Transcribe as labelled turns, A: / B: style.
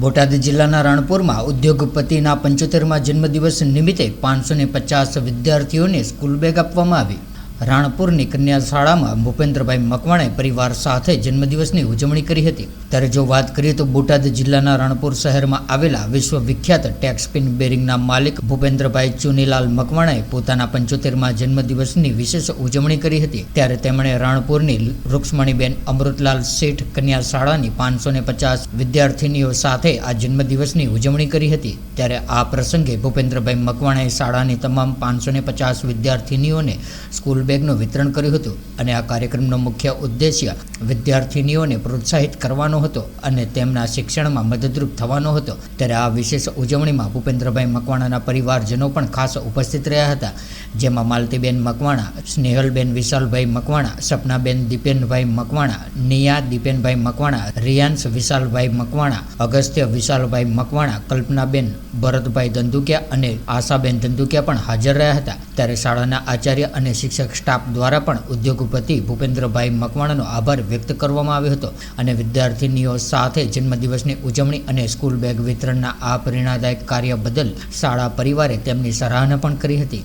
A: બોટાદ જિલ્લાના રાણપુરમાં ઉદ્યોગપતિના પંચોતેરમાં જન્મદિવસ નિમિત્તે પાંચસો ને પચાસ વિદ્યાર્થીઓને સ્કૂલ બેગ આપવામાં આવી. રાણપુરની કન્યા શાળામાં ભૂપેન્દ્રભાઈ મકવાણે પરિવાર સાથે જન્મદિવસની ઉજવણી કરી હતી. ત્યારે જો વાત કરીએ તો બોટાદ જિલ્લાના રાણપુર શહેરમાં આવેલા વિશ્વવિખ્યાત ટેક્સપિન બેરિંગના માલિક ભૂપેન્દ્રભાઈ ચુનીલાલ મકવાણાએ પોતાના પંચોતેરમાં જન્મદિવસની વિશેષ ઉજવણી કરી હતી. ત્યારે તેમણે રાણપુરની રૂક્ષ્મણીબેન અમૃતલાલ શેઠ કન્યા શાળાની પાંચસો ને પચાસ વિદ્યાર્થીનીઓ સાથે આ જન્મદિવસની ઉજવણી કરી હતી. ત્યારે આ પ્રસંગે ભૂપેન્દ્રભાઈ મકવાણાએ શાળાની તમામ પાંચસો ને પચાસ વિદ્યાર્થીનીઓને સ્કૂલ બેગનું વિતરણ કર્યું હતું અને આ કાર્યક્રમનો મુખ્ય ઉદ્દેશ્ય વિદ્યાર્થીનીઓને પ્રોત્સાહિત કરવાનો હતો અને તેમના શિક્ષણમાં મદદરૂપ થવાનો હતો. ત્યારે આ વિશેષ ઉજવણીમાં ભૂપેન્દ્રભાઈ મકવાણાના પરિવારજનો પણ ખાસ ઉપસ્થિત રહ્યા હતા. જેમાં માલતીબેન મકવાણા, સ્નેહલબેન વિશાલભાઈ મકવાણા, સપનાબેન દીપેનભાઈ મકવાણા, નિયા દીપેનભાઈ મકવાણા, રિયાન્સ વિશાલભાઈ મકવાણા, અગસ્ત્ય વિશાલભાઈ મકવાણા, કલ્પનાબેન ભરતભાઈ ધંધુકિયા અને આશાબેન ધંધુકિયા પણ હાજર રહ્યા હતા. ત્યારે શાળાના આચાર્ય અને શિક્ષક સ્ટાફ દ્વારા પણ ઉદ્યોગપતિ ભૂપેન્દ્રભાઈ મકવાણાનો આભાર વ્યક્ત કરવામાં આવ્યો હતો અને વિદ્યાર્થીનીઓ સાથે જન્મદિવસની ઉજવણી અને સ્કૂલ બેગ વિતરણના આ પ્રેરણાદાયક કાર્ય બદલ શાળા પરિવારે તેમની સરાહના પણ કરી હતી.